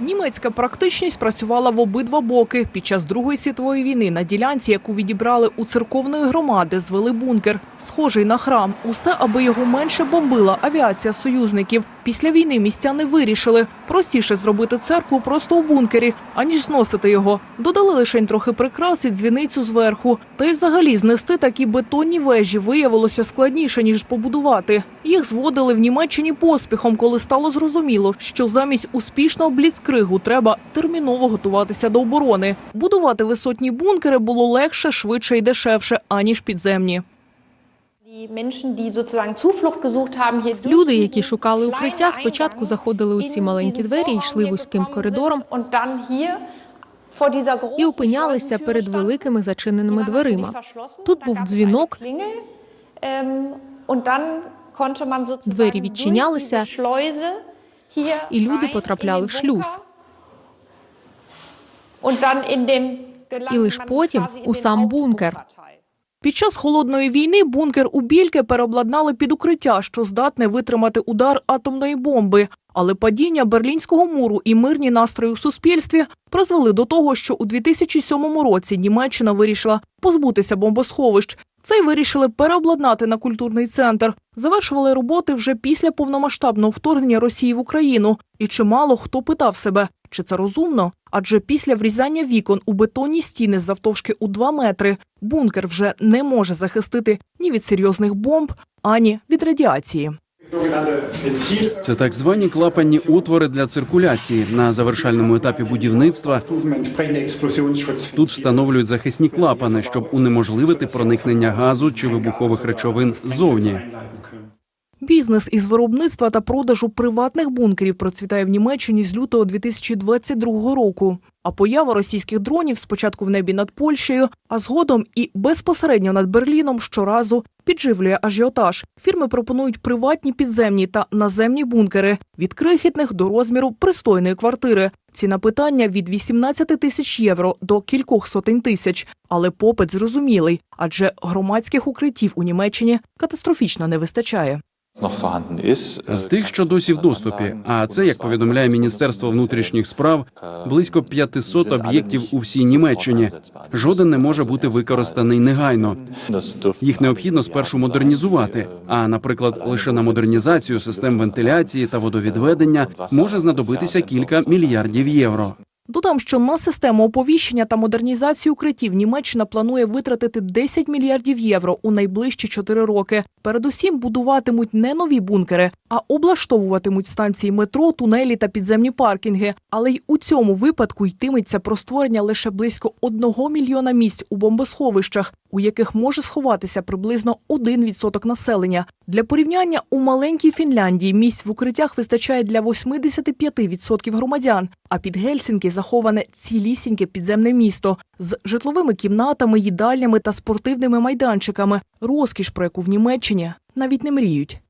Німецька практичність працювала в обидва боки. Під час Другої світової війни на ділянці, яку відібрали у церковної громади, звели бункер, схожий на храм. Усе, аби його менше бомбила авіація союзників. Після війни містяни вирішили простіше зробити церкву просто у бункері, аніж зносити його. Додали лише трохи прикрас і дзвіницю зверху. Та й взагалі знести такі бетонні вежі виявилося складніше ніж побудувати. Їх зводили в Німеччині поспіхом, коли стало зрозуміло, що замість успішного бліцкригу треба терміново готуватися до оборони. Будувати висотні бункери було легше, швидше і дешевше аніж підземні. Люди, які шукали укриття, спочатку заходили у ці маленькі двері, йшли вузьким коридором і опинялися перед великими зачиненими дверима. Тут був дзвінок, двері відчинялися, і люди потрапляли в шлюз. І лише потім у сам бункер. Під час холодної війни бункер у Більке переобладнали під укриття, що здатне витримати удар атомної бомби. Але падіння Берлінського муру і мирні настрої у суспільстві призвели до того, що у 2007 році Німеччина вирішила позбутися бомбосховищ. Це й вирішили переобладнати на культурний центр. Завершували роботи вже після повномасштабного вторгнення Росії в Україну. І чимало хто питав себе, чи це розумно? Адже після врізання вікон у бетонні стіни завтовшки у 2 метри бункер вже не може захистити ні від серйозних бомб, ані від радіації. Це так звані клапанні утвори для циркуляції. На завершальному етапі будівництва тут встановлюють захисні клапани, щоб унеможливити проникнення газу чи вибухових речовин ззовні. Бізнес із виробництва та продажу приватних бункерів процвітає в Німеччині з лютого 2022 року. А поява російських дронів спочатку в небі над Польщею, а згодом і безпосередньо над Берліном щоразу підживлює ажіотаж. Фірми пропонують приватні підземні та наземні бункери від крихітних до розміру пристойної квартири. Ціна питання від 18 тисяч євро до кількох сотень тисяч. Але попит зрозумілий, адже громадських укриттів у Німеччині катастрофічно не вистачає. З тих, що досі в доступі, а це, як повідомляє Міністерство внутрішніх справ, близько 500 об'єктів у всій Німеччині. Жоден не може бути використаний негайно. Їх необхідно спершу модернізувати. А, наприклад, лише на модернізацію систем вентиляції та водовідведення може знадобитися кілька мільярдів євро. Додам, що на систему оповіщення та модернізацію укриттів Німеччина планує витратити 10 мільярдів євро у найближчі 4 роки. Передусім будуватимуть не нові бункери, а облаштовуватимуть станції метро, тунелі та підземні паркінги. Але й у цьому випадку йтиметься про створення лише близько 1 мільйона місць у бомбосховищах, у яких може сховатися приблизно 1% населення. Для порівняння у маленькій Фінляндії місць в укриттях вистачає для 85% громадян. А під Гельсінки заховане цілісіньке підземне місто з житловими кімнатами, їдальнями та спортивними майданчиками. Розкіш, про яку в Німеччині навіть не мріють.